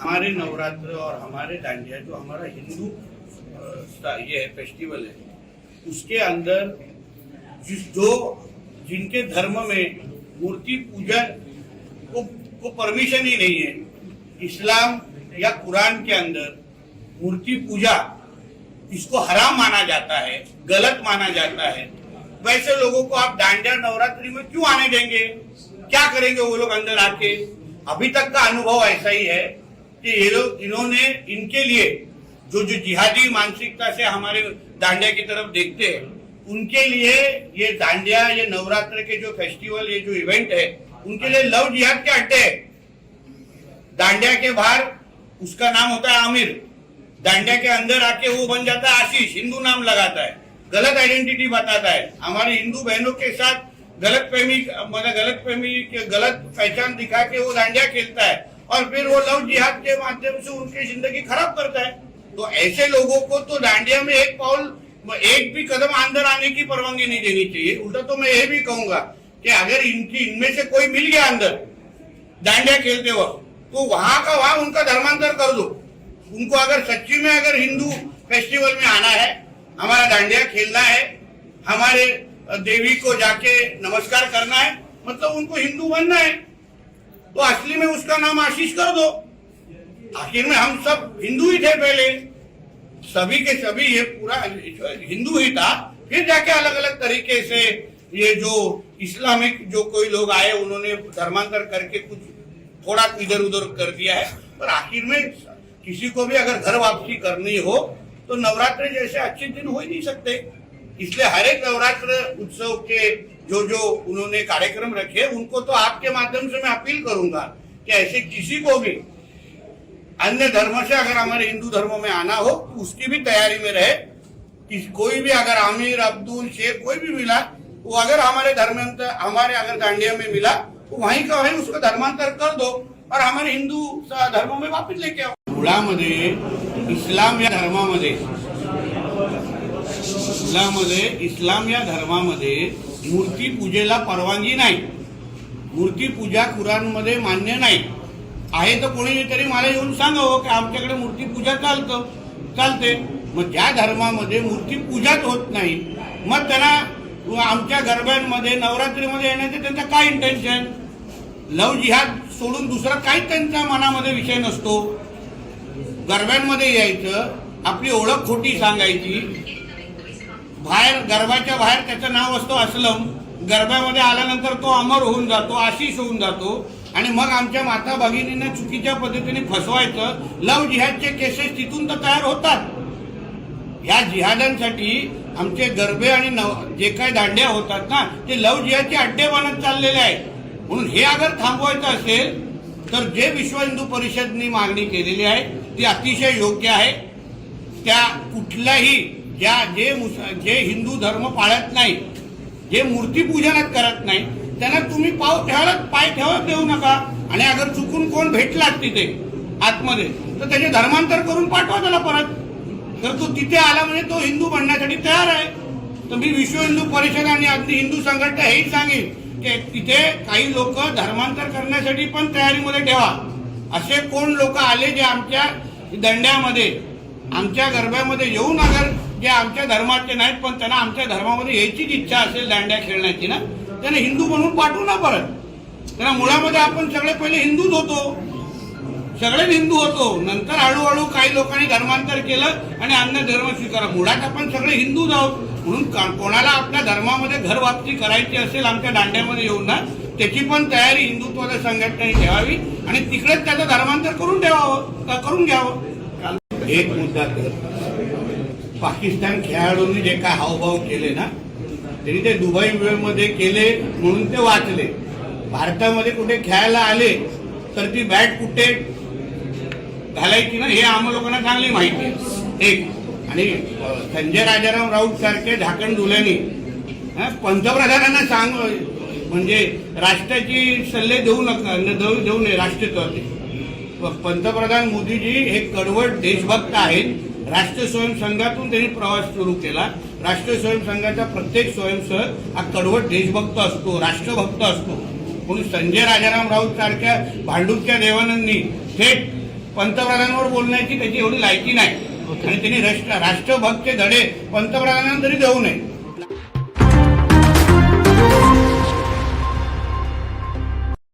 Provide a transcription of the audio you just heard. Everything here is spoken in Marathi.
हमारे नवरात्र और हमारे डांडिया जो हमारा हिंदू ये है फेस्टिवल है उसके अंदर जिस जो जिनके धर्म में मूर्ति पूजा को, को परमिशन ही नहीं है इस्लाम या कुरान के अंदर मूर्ति पूजा इसको हराम माना जाता है गलत माना जाता है वैसे लोगों को आप डांडिया नवरात्रि में क्यों आने देंगे? क्या करेंगे वो लोग अंदर आके? अभी तक का अनुभव ऐसा ही है कि ये लोग, इन्होंने इनके लिए जो जो जिहादी मानसिकता से हमारे दांडिया की तरफ़ देखते हैं, उनके लिए ये दांडिया, ये नवरात्र के जो फेस्टिवल ये जो इवेंट है, उनके लिए लव जिहाद के अड्डे है। दांडिया के बाहर उसका नाम होता है आमिर। दांडिया के अंदर आके वो बन जाता है आशीष, हिंदू नाम लगाता है, गलत आइडेंटिटी बताता है। हमारे हिंदू बहनों के साथ गलत फहमी मतलब गलत फहमी के गलत पहचान दिखा के वो दांडिया खेलता है और फिर वो लव जिहाद के माध्यम से उनकी ज़िंदगी खराब करता है। तो ऐसे लोगों को तो दांडिया में एक पाउल, एक भी कदम अंदर आने की परवानगी नहीं देनी चाहिए। उल्टा तो मैं ये भी कहूँगा कि अगर इनकी, इनमें से कोई मिल गया अंदर दांडिया खेलते वक्त तो वहाँ का वहाँ उनका धर्मांतर कर दो। उनको अगर सच्ची में अगर हिंदू फेस्टिवल में आना है, हमारा दांडिया खेलना है, हमारे देवी को जाके नमस्कार करना है मतलब उनको हिंदू बनना है तो असली में उसका नाम आशीष कर दो। आखिर में हम सब हिंदू ही थे पहले। सभी के सभी ये पूरा हिंदू ही था, फिर जाके अलग अलग तरीके से ये जो इस्लामिक जो कोई लोग आए, उन्होंने धर्मांतर करके कुछ थोड़ा इधर उधर कर दिया है। पर आखिर में किसी को भी अगर घर वापसी करनी हो तो नवरात्र जैसे अच्छे दिन हो ही नहीं सकते। इसलिए हर एक नवरात्र उत्सव के जो जो उन्होंने कार्यक्रम रखे उनको तो आपके माध्यम से मैं अपील करूँगा कि ऐसे किसी को भी अन्य धर्म से अगर हमारे हिंदू धर्म में आना हो तो उसकी भी तैयारी में रहे। कि कोई भी अगर आमिर अब्दुल, शेख, कोई भी मिला, वो अगर हमारे धर्मांतर, हमारे अगर दांडिया में मिला तो वहीं का वहीं उसका धर्मांतर कर दो और हमारे हिंदू धर्म में वापस लेके आओ। मुळामध्ये इस्लाम या धर्मामध्ये। इस्लाममध्ये इस्लाम या धर्मामध्ये मूर्ती पूजेला परवानगी नाही. मूर्ती पूजा कुराणमध्ये मान्य नाही. आहे तर कोणी तरी मला येऊन सांगावं की आमच्याकडे मूर्ती पूजा चालतं चालते. मग ज्या धर्मामध्ये मूर्ती पूजाच होत नाही मग त्यांना आमच्या गरब्यांमध्ये नवरात्रीमध्ये येण्याचं त्यांचं काय इंटेन्शन लव जिहाद सोडून दुसरा काहीच त्यांच्या मनामध्ये विषय नसतो. गरब्यांमध्ये यायचं आपली ओळख खोटी सांगायची बाहेर गर्भाच्या बाहेर त्याचं नाव असतो असलम. गर्भामध्ये आल्यानंतर तो अमर होऊन जातो आशिष होऊन जातो. आणि मग आमच्या माता भगिनींना चुकीच्या पद्धतीने फसवायचं. लव जिहादचे केसेस तिथून तर तयार होतात. या जिहादांसाठी आमचे गरबे आणि नव जे काही दांड्या होतात ना ते लव जिहादचे अड्डे बनत चाललेले आहेत. म्हणून हे अगर थांबवायचं असेल तर जे विश्व हिंदू परिषदनी मागणी केलेली आहे ती अतिशय योग्य आहे. त्या कुठल्याही ज्या जे मुस- जे हिंदू धर्म पाळत नाही जे मूर्तीपूजनात करत नाही त्यांना तुम्ही पाव ठेवायला पाय ठेवत देऊ नका. आणि अगर चुकून कोण भेटलात तिथे आतमध्ये तर त्याचे धर्मांतर करून पाठवा त्याला परत. तर तो तिथे आला म्हणजे तो हिंदू बनण्यासाठी तयार आहे. तर मी विश्व हिंदू परिषद आणि अगदी हिंदू संघटना हेही सांगेन की तिथे काही लोक धर्मांतर करण्यासाठी पण तयारीमध्ये ठेवा. असे कोण लोक आले जे आमच्या दंड्यामध्ये आमच्या गरब्यामध्ये येऊन अगर जे आमच्या धर्माचे नाहीत पण त्यांना आमच्या धर्मामध्ये यायचीच इच्छा असेल दांड्या खेळण्याची ना त्यांना हिंदू म्हणून पाठवू ना परत. त्यांना मुळामध्ये आपण सगळे पहिले हिंदूच होतो. सगळेच हिंदू होतो. नंतर हळूहळू काही लोकांनी धर्मांतर केलं आणि अन्य धर्म स्वीकारा. मुळात आपण सगळे हिंदूच आहोत. म्हणून का- कोणाला आपल्या धर्मामध्ये घर वापसी करायची असेल आमच्या दांड्यामध्ये येऊन ना त्याची पण तयारी हिंदुत्वाच्या संघटनेने ठेवावी आणि तिकडेच त्याचं धर्मांतर करून ठेवावं का- करून घ्यावं. एक मुद्दा पाकिस्तान खेळाडूंनी जे काय हावभाव केले ना त्यांनी ते दुबई मध्ये केले म्हणून ते वाचले. भारतामध्ये कुठे खेळायला आले तर ती बॅट कुठे घालायची ना हे आम्हा लोकांना चांगली माहिती आहे. एक. आणि संजय राजाराम राऊत सारखे झाकण दुल्यानी पंतप्रधानांना सांग म्हणजे राष्ट्राची सल्ले देऊ नका देऊ देऊ नये राष्ट्रीय पंतप्रधान मोदीजी हे कडवट देशभक्त आहेत. राष्ट्र स्वयंसंघातून त्यांनी प्रवास सुरू केला. राष्ट्रीय स्वयंसंघाचा प्रत्येक स्वयंसेवक हा कडवट देशभक्त असतो राष्ट्रभक्त असतो. म्हणून संजय राजाराम राऊत सारख्या भांडूपच्या देवानंदी थेट पंतप्रधानांवर बोलण्याची त्याची एवढी लायकी नाही. आणि त्यांनी राष्ट्र राष्ट्रभक्तचे धडे पंतप्रधानांना तरी देऊ नये.